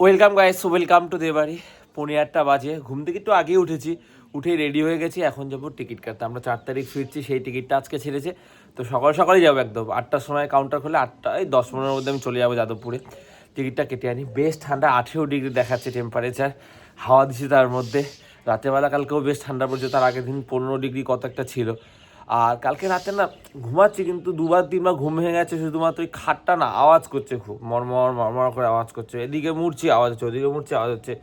Welcome guys welcome to Debari পনেরো আটটা বাজে। ঘুম থেকে একটু আগেই উঠেছি। উঠেই রেডি হয়ে গেছি। এখন যাব টিকিট কাটতে। আমরা চার তারিখ ফিরছি, সেই টিকিটটা আজকে ছেড়েছে। তো সকাল সকালই যাব একদম। আটটার সময় কাউন্টার খুলে আটটা দশ পনেরোর মধ্যে আমি চলে যাব যাদবপুরে। টিকিটটা কেটে আনি। বেশ ঠান্ডা, আঠেরো ডিগ্রি দেখাচ্ছে টেম্পারেচার হাওয়া দিচ্ছে তার মধ্যে। রাতেরবেলা কালকেও বেশ ঠান্ডা পড়ছে। তার আগের দিন পনেরো ডিগ্রি কত একটা ছিল। আর কালকে রাতে না ঘুমাচ্ছি কিন্তু দুবার তিনবার ঘুম ভেঙে গেছে, শুধুমাত্র ওই খাটটা না, আওয়াজ করছে খুব। মরমর মরমর করে আওয়াজ করছে। এদিকে মুড়ছি, আওয়াজ হচ্ছে, ওদিকে মুড়ছি, আওয়াজ হচ্ছে।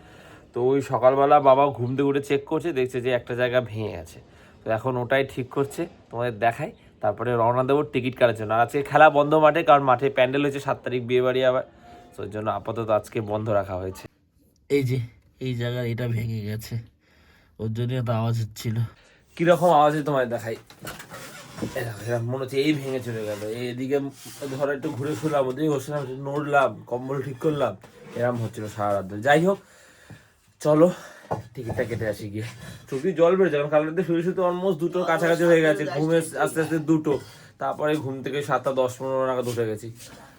তো ওই সকালবেলা বাবা ঘুম থেকে উঠে চেক করছে, দেখছে যে একটা জায়গা ভেঙে গেছে। তো এখন ওটাই ঠিক করছে, তোমাদের দেখাই। তারপরে রওনা দেবো টিকিট কাটার জন্য। আর আজকে খেলা বন্ধ মাঠে, কারণ মাঠে প্যান্ডেল হয়েছে সাত তারিখ বিয়ে বাড়ি আবার। তো ওই জন্য আপাতত আজকে বন্ধ রাখা হয়েছে। এই যে, এই জায়গার এটা ভেঙে গেছে। ওর জন্য এত আওয়াজ হচ্ছিল। কীরকম আওয়াজে তোমায় দেখাই? মনে হচ্ছে এই ভেঙে চলে গেল। এদিকে ধরো একটু ঘুরে শুলাম ওদিকে একটু নড়লাম, কম্বল ঠিক করলাম, এরম হচ্ছিল সারা রাত। যাই হোক, চলো, টিকিটটা কেটে আসি গিয়ে। চোখে জল বেড়েছে কারণ কাল রাতে শুয়ে শুতে অলমোস্ট দুটোর কাছাকাছি হয়ে গেছে, ঘুমে আস্তে আস্তে দুটো। তারপরে ঘুম থেকে সাতটা দশ পনেরো নাগাদ উঠে গেছি।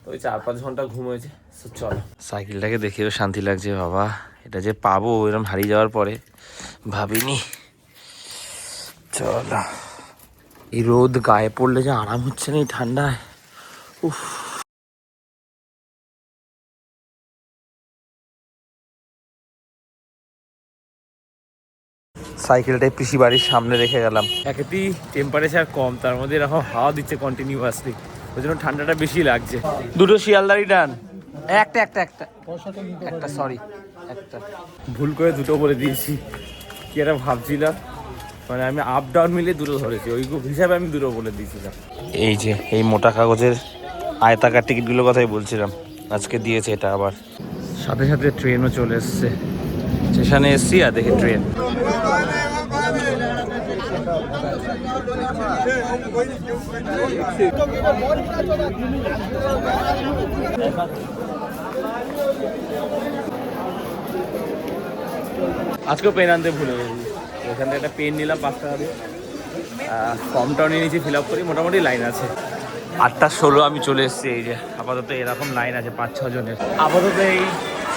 ওই চার পাঁচ ঘণ্টা ঘুম হয়েছে চলো। সাইকেলটাকে দেখেও শান্তি লাগছে, বাবা। এটা যে পাবো এরকম হারিয়ে যাওয়ার পরে, ভাবিনি। চলো। এই রোদ গায়ে পড়লে যে আরাম হচ্ছে না এই ঠান্ডায়। উফ। সাইকেলটাই পিসি বাড়ির সামনে রেখে গেলাম। একেতেই টেম্পারেচার কম তার মধ্যে এরকম হাওয়া দিচ্ছে কন্টিনিউয়াসলি ওই জন্য ঠান্ডাটা বেশি লাগছে। দুটো শিয়ালদারি ডান। একটা একটা একটা। একটা সরি একটা। ভুল করে দুটো বলে দিয়েছি। কি একটা ভাবছিলাম? মানে আমি আপ ডাউন মিলে দুটো ধরেছি। ওই হিসাবে আমি দুটো বলে দিয়েছিলাম। এই যে এই মোটা কাগজের আয়তাকার টিকিটগুলোর কথাই বলছিলাম। আজকে দিয়েছে এটা আবার। সাথে সাথে ট্রেনও চলে এসছে। স্টেশনে এসছি আর দেখি ট্রেন আজকেও পেন আনতে ভুলে গেছি। এখান থেকে একটা পেন নিলাম, পাঁচ টাকা দিয়ে। ফর্মটাও নিয়ে নিয়েছি ফিল আপ করি, মোটামুটি লাইন আছে। আটটা ষোলো, আমি চলে এসেছি, এই যে, আপাতত এরকম লাইন আছে, পাঁচ, ছ জনের। আপাতত এই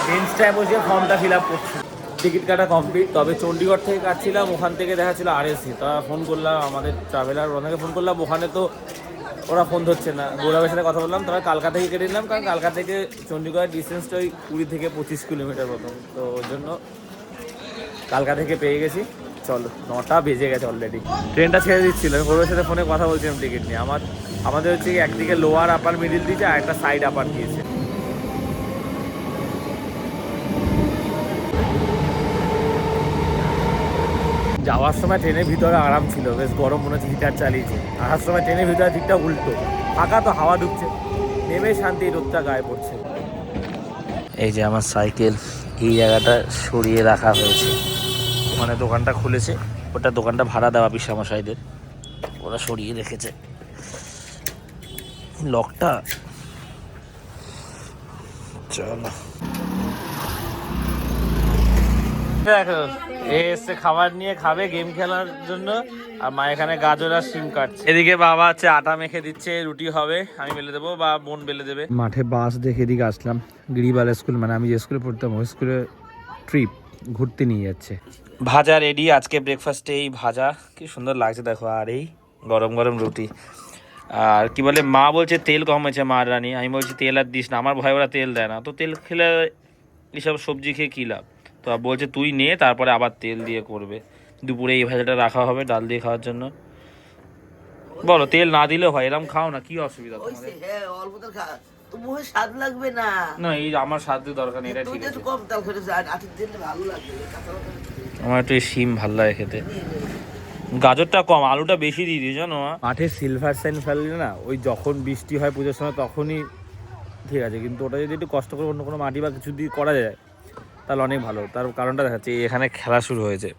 বেঞ্চটায় বসে ফর্মটা ফিল আপ করছি। টিকিট কাটা কমপ্লিট তবে চণ্ডীগড় থেকে কাটছিলাম, ওখান থেকে দেখা ছিল আরএসি তা ফোন করলাম, আমাদের ট্রাভেলার ওনাকে ফোন করলাম, ওখানে তো ওরা ফোন ধরছে না। গৌরবের সাথে কথা বললাম তবে কালকা থেকে কেটে নিলাম, কারণ কালকা থেকে চণ্ডীগড়ের ডিস্টেন্সটা ওই কুড়ি থেকে পঁচিশ কিলোমিটার মতন তো ওর জন্য কালকা থেকে পেয়ে গেছি। চলো, নটা বেজে গেছে অলরেডি ট্রেনটা ছেড়ে দিচ্ছিল, আমি গৌরবের সাথে ফোনে কথা বলছিলাম টিকিট নিয়ে। আমার, আমাদের হচ্ছে একদিকে লোয়ার আপার মিডিল দিয়েছে, আর একটা সাইড আপার দিয়েছে। যাওয়ার সময় ট্রেনের ভিতরে আরাম ছিল, বেশ গরম মনে হচ্ছে হিটার চালিয়েছে। আসার সময় ট্রেনের ভিতরে দিকটা উল্টো। ফাঁকা তো হাওয়া ঢুকছে, নেমে শান্তি রোদটা গায়ে পড়ছে। এই যে আমার সাইকেল, এই জায়গাটা সরিয়ে রাখা হয়েছে। ওখানে দোকানটা খুলেছে। ওটা দোকানটা ভাড়া দেওয়া পিসামশাইদের ওরা সরিয়ে রেখেছে। লকটা। চলো। দেখো, এ এসছে খাবার নিয়ে, খাবে গেম খেলার জন্য। আর মা এখানে গাজর আর সিম কাটছে। এদিকে বাবা হচ্ছে আটা মেখে দিচ্ছে, রুটি হবে। আমি বেলে দেবো, বা বোন বেলে দেবে। মাঠে বাস দেখে এদিকে আসলাম। গিরিবালা স্কুল মানে আমি যে স্কুলে পড়তাম, ওই স্কুলে ট্রিপ, ঘুরতে নিয়ে যাচ্ছে। ভাজা রেডি আজকে ব্রেকফাস্টে এই ভাজা। কি সুন্দর লাগছে দেখো, আর এই গরম গরম রুটি। আর কি বলে, মা বলছে তেল কম হয়েছে মার রানী। আমি বলছি, তেল আর দিস না, আমার ভয় ওরা তেল দেয় না। তো তেল খেলে এসব সবজি খেয়ে কী লাভ? তো বলছে, তুই নে, তারপরে আবার তেল দিয়ে করবে। দুপুরে এই ভাজাটা রাখা হবে ডাল দিয়ে খাওয়ার জন্য। বলো, তেল না দিলেও হয় এরকম খাও না, কি অসুবিধা তোমাদের? তবু স্বাদ লাগবে না। না এই আমার সাধ্য দরকার নেই এটা ঠিক আছে। কম তেল খেতে আর আটির দিলে ভালো লাগবে আমার একটু এই শিম ভালো লাগে খেতে। গাজরটা কম আলুটা বেশি দিয়ে দিই জানো মাঠে সিলভার সাইন ফেললে না ওই যখন বৃষ্টি হয় পুজোর সময় তখনই ঠিক আছে কিন্তু ওটা যদি একটু কষ্ট করে অন্য কোনো মাটি বা কিছু দিয়ে করা যায় তাহলে অনেক ভালো। তার কারণটা দেখাচ্ছে এই এখানে খেলা শুরু হয়েছে।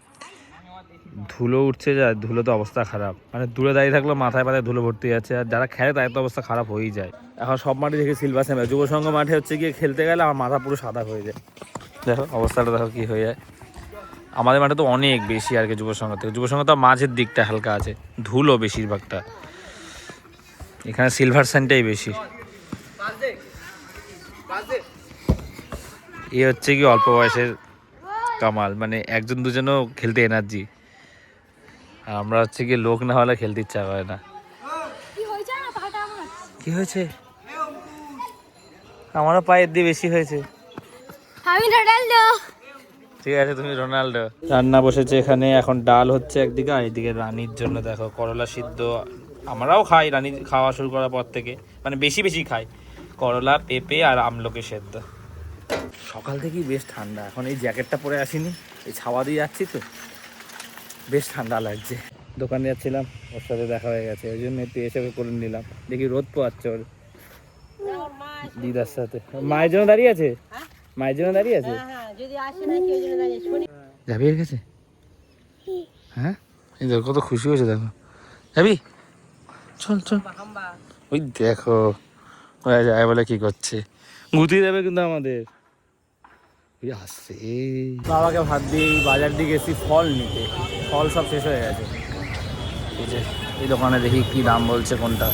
ধুলো উঠছে যা ধুলো তো অবস্থা খারাপ। মানে দূরে দাঁড়িয়ে থাকলেও মাথায় মাথায় ধুলো ভর্তি যাচ্ছে আর যারা খেলে তাদের তো অবস্থা খারাপ হয়েই যায়। এখন সব মাঠে দেখে সিলভার সাইন যুব সংঘ মাঠে হচ্ছে গিয়ে খেলতে গেলে আমার মাথা পুরো সাদা হয়ে যায়। দেখো, অবস্থাটা দেখো কী হয়ে যায়। আমাদের মাঠে তো অনেক বেশি আর কি যুব সংঘ থেকে। যুব সংঘ তো মাঝের দিকটা হালকা আছে, ধুলো বেশিরভাগটা। এখানে সিলভার সাইনটাই বেশি। এ হচ্ছে কি অল্প বয়সের কামাল মানে একজন দুজনও খেলতে এনার্জি আমরা হচ্ছে কি লোক না হলে খেলতে ইচ্ছা করে না। কি হয়েছে আমারও পায়ের দিয়ে বেশি হয়েছে। আমি রোনাল্ডো ঠিক আছে তুমি রোনাল্ডো রান্না বসেছে এখানে এখন ডাল হচ্ছে একদিকে আর এদিকে রানীর জন্য দেখো করলা সিদ্ধ। আমরাও খাই রানী খাওয়া শুরু করার পর থেকে। মানে বেশি বেশি খাই। করলা পেঁপে আর আমলকি সেদ্ধ। সকাল থেকেই বেশ ঠান্ডা। এখন এই জ্যাকেটটা পরে আসিনি এই ছাওয়া দিয়ে যাচ্ছি তো। বেশ ঠান্ডা লাগছে। দোকানে যাচ্ছিলাম ওর সাথে দেখা হয়ে গেছে ওই জন্য একটু এসে করে নিলাম। দেখি রোদ পোয়াচ্ছে ওর দিদার সাথে। মায়ের জন্য দাঁড়িয়ে আছে? মায়ের জন্য দাঁড়িয়ে আছে? দাঁড়িয়ে শনি। যাবি এর কাছে? হ্যাঁ? এই দেখো কত খুশি হয়েছে দেখো। যাবি? চল চল। ওই দেখো ওরা যায় বলে কি করছে। গুতিয়ে দেবে কিন্তু আমাদের। আসছে বাবাকে ভাত দিয়ে এই বাজার দিয়ে গেছি ফল নিতে। ফল সব শেষ হয়ে গেছে। এই যে এই দোকানে দেখি কি দাম বলছে কোনটা।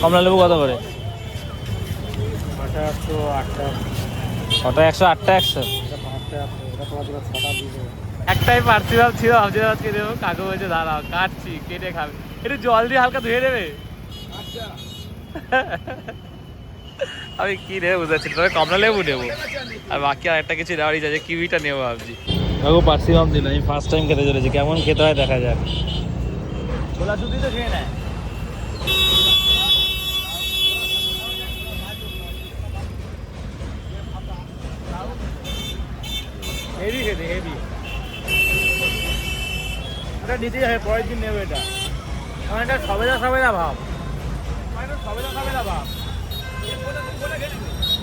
কমলা লেবু কত করে? একশো আটটা। ছটা একশো আটটা একশো? একটাই পার্সিপাল ছিল ভাবছিলাম আজকে দেবো। কাকু বলছে দাঁড়াও কাটছি কেটে খাবে। একটু জল দিয়ে হালকা ধুয়ে দেবে আমি কি নেব বুঝাচ্ছি তবে কমলা লেবু নেব। আর বাকি আর একটা কিছু নেওয়ারই আছে কিউইটা নেব ভাবছি। কাকু পার্সিপাম দিল আমি ফার্স্ট টাইম খেতে চলেছি কেমন খেতে হয় দেখা যাক। ছোলা দুধই তো খেয়ে নেয়। হেভি খেতে হেভি এটা নিতেই হবে পরের দিন নেবে এটা। এটা সবেদা সবেদা ভাব। সবেদা সবেদা ভাব।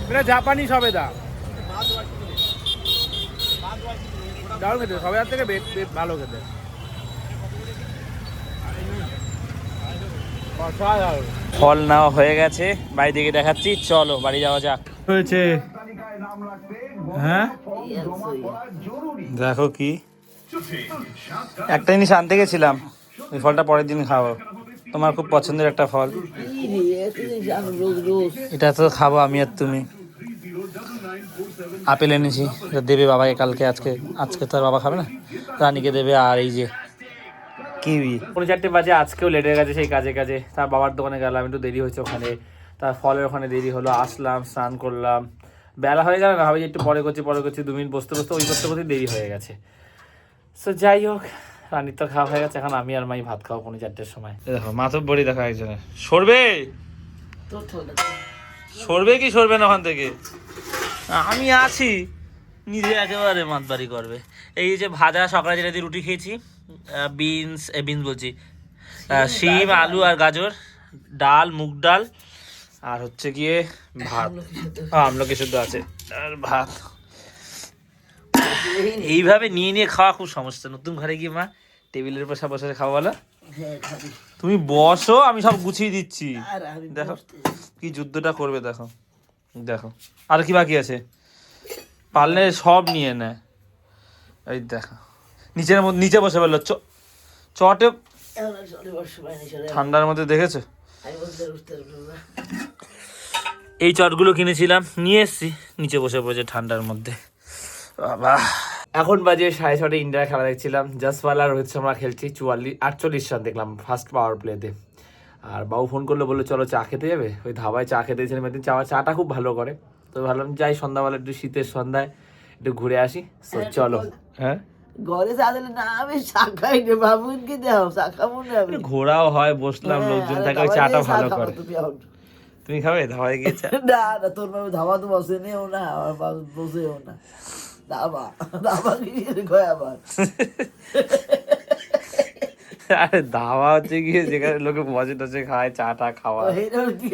এটা জাপানি সবে সবেদা দারুণ খেতে সবেদার থেকে ভালো খেতে। ফল নেওয়া হয়ে গেছে বাড়ি দিকে দেখাচ্ছি চলো বাড়ি যাওয়া যাক। হয়েছে। হ্যাঁ? দেখো কি। একটা জিনিস আনতে গেছিলাম ওই ফলটা পরের দিন খাব। তোমার খুব পছন্দের একটা ফল। এটা তো খাব আমি আর তুমি। আপেল এনেছি দেবে বাবাকে কালকে, আজকে আজকে তো আর বাবা খাবে না। রানীকে দেবে আর এই যে কিউই। পৌনে চারটে বাজে, আজকেও লেটে গেছে সেই কাজে কাজে। তার বাবার দোকানে গেলাম, একটু দেরি হয়েছে ওখানে। তার ফলের ওখানে দেরি হলো, আসলাম, স্নান করলাম। বেলা হয়ে গেল না, ভাবি যে একটু পরে করছি পরে করছি, দু মিনিট বসতে বসতে, ওই করতে করতে দেরি হয়ে গেছে। সো যাই হোক রানীর তো খাওয়া হয়ে গেছে এখন আমি আর মাই ভাত খাওয়া পৌনে চারটের সময়। দেখো মাথব বড়ি দেখা একজনের। সরবে? সরবে কি সরবে না ওখান থেকে? আমি আছি। নিজে একেবারে মাতবাড়ি করবে। এই যে ভাজা সকালে যেটা দিয়ে রুটি খেয়েছি বিনস বিনস বলছি শিম আলু আর গাজর ডাল মুগ ডাল আর হচ্ছে গিয়ে ভাত। হ্যাঁ, আমলকি শুদ্ধ আছে। আর ভাত। এইভাবে নিয়ে নিয়ে খাওয়া খুব সমস্যা। নতুন ঘরে গিয়ে মা টেবিলের পাশে বসে খাওয়া বলো। তুমি বসো আমি সব গুছিয়ে দিচ্ছি। দেখো কি যুদ্ধটা করবে দেখো। দেখো আর কি বাকি আছে? পারলে সব নিয়ে নেয় এই দেখো নিচের মধ্যে নিচে বসে বলল চটে ঠান্ডার মধ্যে দেখেছ? এই চটগুলো কিনেছিলাম নিয়ে এসছি। নিচে বসে পড়েছে ঠান্ডার মধ্যে। বাবা। এখন বাজে সাড়ে ছটা ইন্ডিয়া খেলা দেখছিলাম। জাসওয়াল আর রোহিত শর্মা খেলছি চুয়াল্লিশ আটচল্লিশ রান দেখলাম ফার্স্ট পাওয়ার প্লেতে আর বাবু ফোন করল বলল চলো চা খেতে যাবে? ওই ধাবায় চা খেতে গেছিলাম একদিন। চা চাটা খুব ভালো করে। তো ভাবলাম যাই সন্ধ্যাবেলা একটু শীতের সন্ধ্যায় একটু ঘুরে আসি। তো চলো। হ্যাঁ? ঘরে না আমি শাখাই নে বাবুনকে দাও? শাখা মনে হবে ঘোরাও হয় বসলাম লোকজন থাকে ওই চাটা ভালো করে। তুমি খাবে? ধাবায় গিয়ে না না তোর বাবু ধাবা তো বসে নেও না আমার বাবু বসেও না। আরে ধাবা হচ্ছে গিয়ে যেখানে লোকে বসে টসে খায় চাটা খাওয়া। হেরে কি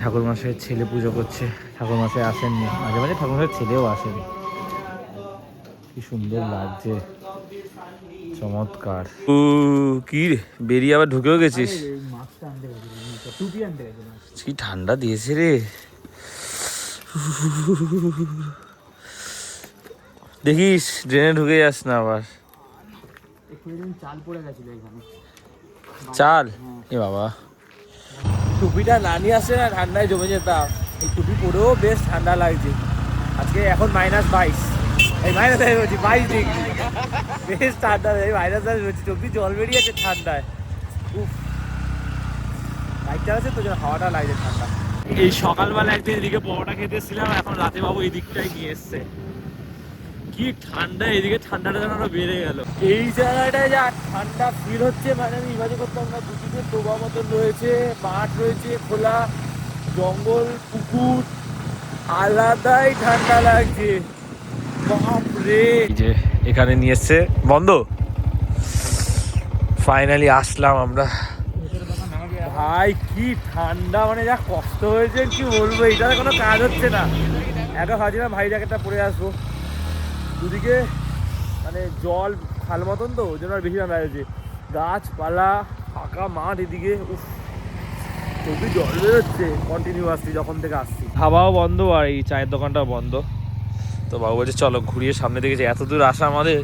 ঠাকুর মশাইয়ের ছেলে পুজো করছে ঠাকুর মশাই আসেননি। মাঝে মাঝে ঠাকুর মশাইয়ের ছেলেও আসেনি। কি সুন্দর লাগছে। চমৎকার। ও কি রে বেরিয়ে আবার ঢুকেও গেছিস? কি ঠান্ডা দিয়েছে রে। দেখিস ড্রেনে ঢুকে যাস না আবার। চাল এ বাবা। টুপিটা না নিয়ে আসছে না ঠান্ডায় জমে যেতাম। এই টুপি পরেও বেশ ঠান্ডা লাগছে। আজকে এখন মাইনাস বাইশ। এই মাইনাস বলছি বাইশ ডিগ্রি বেশ ঠান্ডা এই মাইনাস বাইশ বলছি চব্বিশ জল বেরিয়েছে ঠান্ডায়। উফ। বাইক চালাচ্ছে তো যেন হাওয়াটা লাগছে ঠান্ডা। এই সকালবেলা একদিন এদিকে পরোটা খেতে এসেছিলাম এখন রাতে বাবু এই দিকটাই নিয়ে এসছে। কি ঠান্ডা এদিকে ঠান্ডাটা যেন আরও বেড়ে গেল। এই জায়গাটায় যা ঠান্ডা ফিল হচ্ছে মানে আমি ইমাজিন করতাম না দুদিকে ডোবা মতন রয়েছে মাঠ রয়েছে খোলা জঙ্গল পুকুর আলাদাই ঠান্ডা লাগছে। বাপরে! যে এখানে নিয়ে এসছে বন্ধ? ফাইনালি আসলাম আমরা। ভাই কি ঠান্ডা মানে যা কষ্ট হয়েছে কি বলব এটাতে কোনো কাজ হচ্ছে না। একা ভাবছিলাম ভাই জ্যাকেটটা পরে আসব। দুদিকে মানে জল খাল মতন তো ওই জন্য আর বেশি ঠান্ডা হয়েছে গাছপালা ফাঁকা মাঠ এদিকে উফ। খুবই জল বেরোচ্ছে কন্টিনিউ আসছি যখন থেকে আসছি। হাওয়াও বন্ধ আর এই চায়ের দোকানটাও বন্ধ। তো বাবু বলছে চলো ঘুরিয়ে সামনে দিকে যে এত দূর আসা আমাদের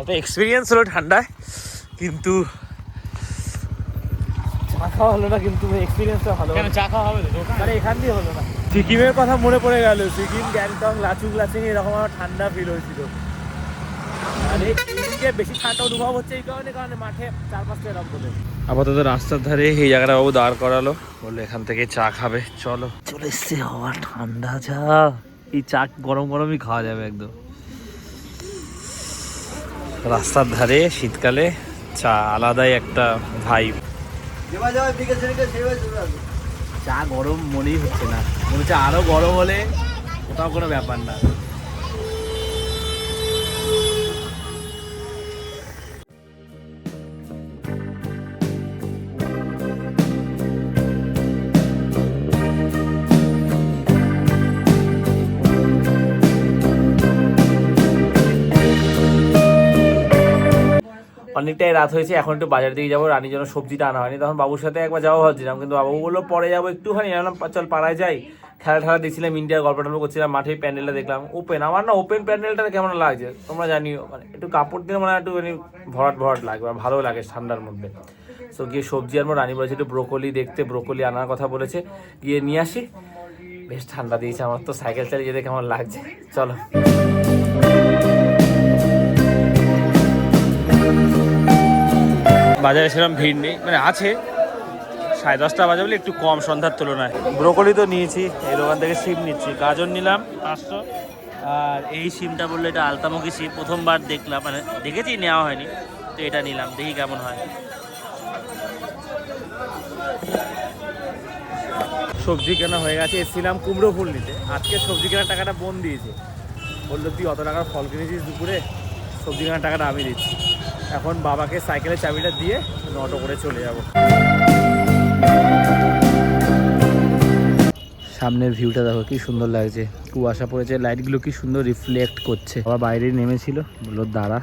একটা এক্সপিরিয়েন্স হলো ঠান্ডায় কিন্তু চা খাওয়া হলো না কিন্তু এক্সপিরিয়েন্সটা ভালো কেন চা খাওয়া হবে আরে এখান দিয়ে হলো না। সিকিমের কথা মনে পড়ে গেল। সিকিম গ্যাংটং লাচুং লাচিং এরকম আমার ঠান্ডা ফিল হয়েছিল। আর এই এদিকে বেশি ঠান্ডা অনুভব হচ্ছে এই কারণে কারণে মাঠে চারপাশটা এরকম বলে আপাতত রাস্তার ধারে এই জায়গাটা বাবু দাঁড় করালো। বলল এখান থেকে চা খাবে চলো। চলে এসছে হওয়া ঠান্ডা চা। এই চা গরম গরমই খাওয়া যাবে একদম। রাস্তার ধারে শীতকালে চা আলাদাই একটা ভাইব চা গরম মনেই হচ্ছে না। মনে হচ্ছে আরও গরম হলে কোথাও কোনো ব্যাপার না। অনেকটাই রাত হয়েছে, এখন একটু বাজার দিকে যাব, রানীর জন্য সবজিটা আনা হয়নি। তখন বাবুর সাথে একবার যাওয়া ভাবছিলাম কিন্তু বাবু বলল, পরে যাব একটুখানি। বললাম চল পাড়ায় যাই। খেলা ঠেলা দেখছিলাম, ইন্ডিয়ার গল্প টল্প করছিলাম, মাঠে প্যান্ডেলটা দেখলাম, ওপেন। আমার না ওপেন প্যান্ডেলটা কেমন লাগছে, তোমরা জানিও মানে একটু কাপড় দিয়ে মানে একটু মানে ভরাট ভরাট লাগবে আর ভালো লাগে ঠান্ডার মধ্যে। সো গিয়ে সবজি আনব, রানী বলেছে, একটু ব্রোকলি দেখতে, ব্রোকলি আনার কথা বলেছে। গিয়ে নিয়ে আসি। বেশ ঠান্ডা দিয়েছে আমার তো, সাইকেল চালিয়ে যেতে কেমন লাগছে। চলো। বাজারে সেরকম ভিড় নেই। মানে আছে সাড়ে দশটা বাজে বলে একটু কম সন্ধ্যার তুলনায়। ব্রোকলি তো নিয়েছি এই দোকান থেকে সিম নিচ্ছি। গাজর নিলাম। পাঁচশো। আর এই সিমটা বলল এটা আলতামুখী সিম প্রথমবার দেখলাম মানে দেখেছি নেওয়া হয়নি। তো এটা নিলাম দেখি কেমন হয়। সবজি কেনা হয়ে গেছে এসেছিলাম কুমড়ো ফুল নিতে। আজকে সবজি কেনার টাকাটা বোন দিয়েছে। বলল তুই অত টাকার ফল কিনেছিস দুপুরে? সবজি কেনার টাকাটা আমি দিচ্ছি। এখন বাবাকে সাইকেলের চাবিটা দিয়ে আমি অটো করে চলে যাব। সামনের ভিউটা দেখো কি সুন্দর লাগছে। কুয়াশা পড়েছে লাইটগুলো কি সুন্দর রিফ্লেক্ট করছে। বাবা বাইরে নেমেছিল বলল দাঁড়া।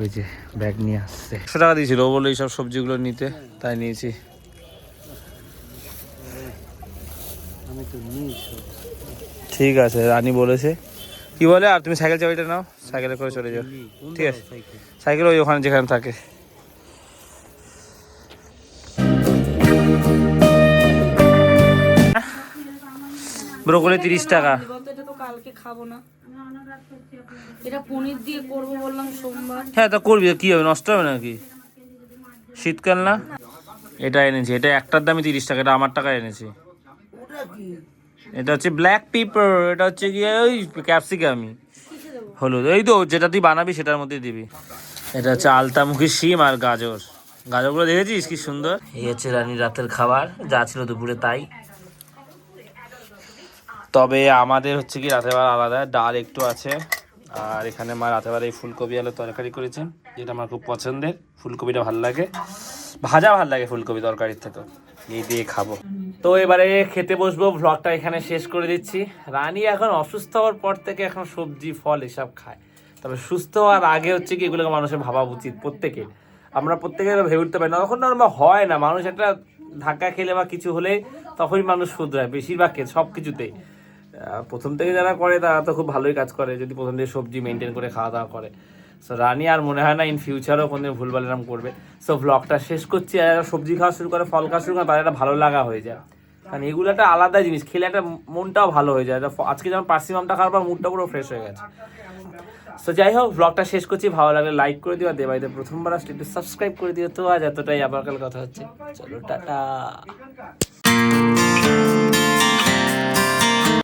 ওই যে ব্যাগ নিয়ে আসছে। একশো টাকা দিয়েছিল ও বলল এইসব সবজিগুলো নিতে। তাই নিয়েছি। ঠিক আছে রানী বলেছে কি বলে? আর তুমি সাইকেল চাবিটা নাও সাইকেলে করে চলে যাও। ঠিক আছে। সাইকেল ওই ওখানে যেখানে থাকে। ব্রোকলি তিরিশ টাকা। বলতো এটা তো কালকে খাব না এটা পনির দিয়ে করব বললাম সোমবার। হ্যাঁ তা করবি কি হবে? নষ্ট হবে নাকি? শীতকাল না? এটা এনেছি। এটা একটার দামই তিরিশ টাকা এটা আমার টাকা এনেছি। ওটা কি? এটা হচ্ছে ব্ল্যাক পেপার এটা হচ্ছে গিয়ে ওই ক্যাপসিকামি হলুদ এই তো যেটা তুই বানাবি সেটার মধ্যে দিবি। এটা হচ্ছে আলতামুখী শিম আর গাজর। গাজরগুলো দেখেছিস কি সুন্দর? এই হচ্ছে রানীর রাতের খাবার যা ছিল দুপুরে তাই। তবে আমাদের হচ্ছে কি রাতেরবেলা আলাদা ডাল একটু আছে। আর এখানে মা রাতেরবেলা এই ফুলকপি আলু তরকারি করেছেন যেটা আমার খুব পছন্দের। ফুলকপিটা ভালো লাগে। ভাজা ভালো লাগে ফুলকপি তরকারির থেকে। এই দিয়ে খাব। তো এবারে খেতে বসবো ভ্লগটা এখানে শেষ করে দিচ্ছি। রানী এখন অসুস্থ হওয়ার পর থেকে এখন সবজি, ফল এসব খায়। তবে সুস্থ হওয়ার আগে হচ্ছে কি এগুলোকে মানুষের ভাবা উচিত প্রত্যেকে। আমরা প্রত্যেকে ভেবে উঠতে পারি না। তখন হয় না। মানুষ একটা ধাক্কা খেলে বা কিছু হলে তখনই মানুষ শুধরায় বেশিরভাগ সব কিছুতেই। প্রথম থেকে যারা করে তারা তো খুব ভালোই কাজ করে। যদি প্রথম থেকে সবজি মেনটেন করে খাওয়া দাওয়া করে। সো রানি আর মনে হয় না ইন ফিউচারও কোনো ভুলভাল এরকম করবে। সো ব্লগটা শেষ করছি আর যারা সবজি খাওয়া শুরু করে, ফল খাওয়া শুরু করে, তাদের একটা ভালো লাগা হয়ে যায়। কারণ এগুলো একটা আলাদা জিনিস, খেলে একটা মনটাও ভালো হয়ে যায়। আজকে যেমন পার্সিমামটা খাওয়ার পর মুডটা পুরো ফ্রেশ হয়ে গেছে। সো যাই হোক ব্লগটা শেষ করছি। ভালো লাগলে লাইক করে দিও, আর দেবাইতে প্রথমবার আসলে একটু সাবস্ক্রাইব করে দিও তো। আজ এতটাই, আবার কাল কথা হচ্ছে। চলো, টাটা।